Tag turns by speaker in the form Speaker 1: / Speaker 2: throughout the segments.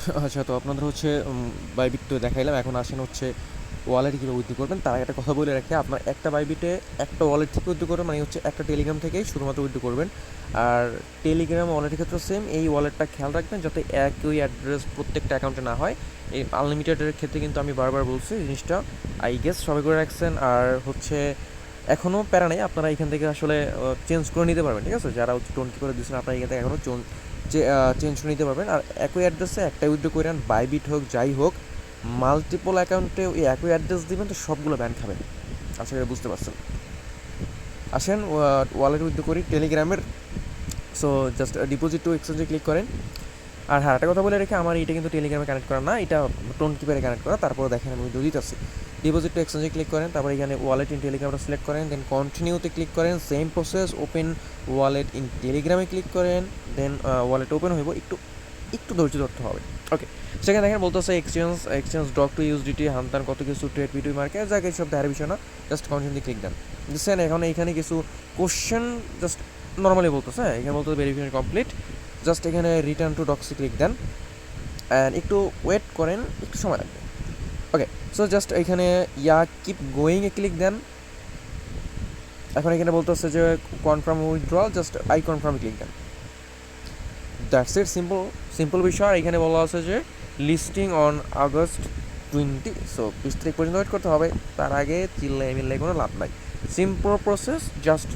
Speaker 1: আচ্ছা তো আপনাদের হচ্ছে বাইবিট তো দেখাইলাম। এখন আসেন হচ্ছে ওয়ালেট কীভাবে উইথড্র করবেন, তার একটা কথা বলে রাখি, আপনার একটা বাইবিটে একটা ওয়ালেট থেকে উইথড্র করবেন মানে হচ্ছে একটা টেলিগ্রাম থেকেই শুধুমাত্র উইথড্র করবেন। আর টেলিগ্রাম ওয়ালেটের ক্ষেত্রে সেম এই ওয়ালেটটা খেয়াল রাখবেন যাতে একই অ্যাড্রেস প্রত্যেকটা অ্যাকাউন্টে না হয়। এই আনলিমিটেডের ক্ষেত্রে কিন্তু আমি বারবার বলছি জিনিসটা আই গেস সবাই করে রাখছেন। আর হচ্ছে এখনও প্যারা নেই, আপনারা এখান থেকে আসলে চেঞ্জ করে নিতে পারবেন, ঠিক আছে? যারা কি করে দিচ্ছেন আপনারা এখান থেকে এখনও যে চেঞ্জ করে নিতে পারবেন। আর একই অ্যাড্রেসে একটাই উইথড্র করে নেন বাইবিট হোক, যাই হোক মাল্টিপল অ্যাকাউন্টে ওই একই অ্যাড্রেস দিবেন তো সবগুলো ব্যান খাবেন আশা করি বুঝতে পারছেন। আসেন ওয়ালেট উইথড্র করি টেলিগ্রামের সো জাস্ট ডিপোজিট টু এক্সচেঞ্জে ক্লিক করেন। আর হ্যাঁ একটা কথা বলে রেখে, আমার এটা কিন্তু টেলিগ্রামে কানেক্ট করা না, এটা টোন কিপারে কানেক্ট করা, তারপরে দেখেন আমি উইথড্র দিতেছি। ডিপোজিট টু এক্সচেঞ্জে ক্লিক করেন, তারপর এখানে ওয়ালেট ইন টেলিগ্রামটা সিলেক্ট করেন দেন কন্টিনিউতে ক্লিক করেন same process open wallet in টেলিগ্রামে ক্লিক করেন দেন ওয়ালেট ওপেন হইব, একটু একটু ধৈর্য ধরতে হবে। ওকে সেখানে দেখেন বলতেছে exchange exchange doc to USDT হান্তান কত কিছু ট্রেড বিটুই মার্কেট যা কিছু সব দেখার বিষয় না জাস্ট কন্টিনিউ ক্লিক দেন। বুঝছেন এখন এখানে কিছু কোশ্চেন জাস্ট নর্মালি বলতেছে হ্যাঁ এখানে বলতে ভেরিফিকেশন কমপ্লিট জাস্ট এখানে রিটার্ন টু ডক্সি ক্লিক দেন অ্যান্ড একটু ওয়েট করেন, একটু সময় লাগবে। ওকে সো জাস্ট এখানে ইয়া কিপ গোয়িংয়ে ক্লিক দেন। এখন এখানে বলতে হচ্ছে যে confirm withdrawal just I confirm click then. That's it simple simple বিষয়। আর এখানে বলা আছে যে listing on August twenty so বিশ তারিখ পর্যন্ত ওয়েট করতে হবে। তার আগে চিল্লাই মিল্লাই কোনো লাভ নাই। সিম্পল প্রসেস জাস্ট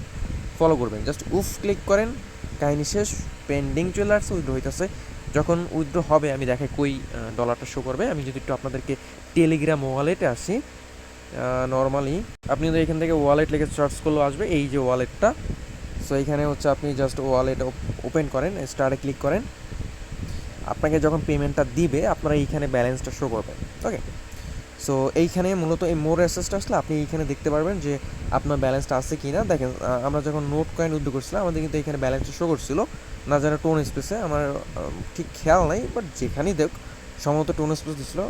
Speaker 1: ফলো করবেন। জাস্ট উফ ক্লিক করেন। কাহিনী শেষ পেন্ডিং চলে আসছে উইথড্র হইতেছে। যখন উইথড্র হবে, আমি দেখাই কই ডলারটা শো করবে। আমি যদি একটু আপনাদেরকে টেলিগ্রাম ওয়ালেটে আসি নর্মালি আপনি এখান থেকে ওয়ালেট লিখে সার্চ করলেও আসবে, এই যে ওয়ালেটটা সো এইখানে হচ্ছে আপনি জাস্ট ওয়ালেট ওপেন করেন স্টারে ক্লিক করেন। আপনাকে যখন পেমেন্টটা দিবে, আপনারা এইখানে ব্যালেন্সটা শো করবেন ওকে সো এইখানে মূলত এই মোর অ্যাসেসটা আসলে আপনি এইখানে দেখতে পারবেন যে আপনার ব্যালেন্সটা আছে কি না দেখেন আমরা যখন নোট কয়েন উদ্যোগ করছিলাম, আমাদের কিন্তু এখানে ব্যালেন্সটা শো করছিল। না যেন টোন স্পেসে আমার ঠিক খেয়াল নাই বাট যেখানেই দেখ সম্ভবত টোন স্পেস দিছিল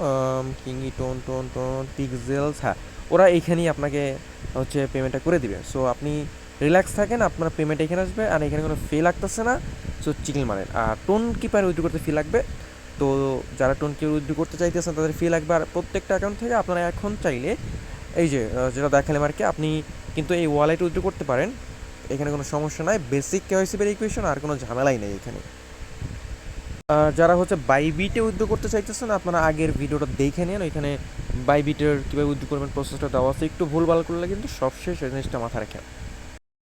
Speaker 1: কিঙ্গি টোন টোন টোন পিকজেলস হ্যাঁ ওরা এইখানেই আপনাকে হচ্ছে পেমেন্টটা করে দিবে। সো আপনি রিল্যাক্স থাকেন, আপনার পেমেন্ট এখানে আসবে, আর এখানে কোনো ফি লাগতেছে না সো চিকেন মারেন। আর টোন কিপার উইথড্র করতে ফি লাগবে, তো যারা টোন কিপার উইথড্র করতে চাইতেছেন, তাদের ফি লাগবে। আর প্রত্যেকটা অ্যাকাউন্ট থেকে আপনারা এখন চাইলে, এই যে যেটা দেখালাম আর কি, আপনি কিন্তু এই ওয়ালেট উইথড্র করতে পারেন, এখানে কোনো সমস্যা নাই বেসিক কেওয়াইসি ভেরিফিকেশন আর কোনো ঝামেলাই নেই এখানে। যারা হচ্ছে বাইবিটে উদ্যোগ করতে চাইতেছেন, আপনারা আগের ভিডিওটা দেখে নেন। ওইখানে বাইবিটের কীভাবে উদ্যোগ করবেন প্রসেসটা দেওয়া আছে। একটু ভুলভাল করলে কিন্তু সবশেষ জিনিসটা মাথায় রাখেন।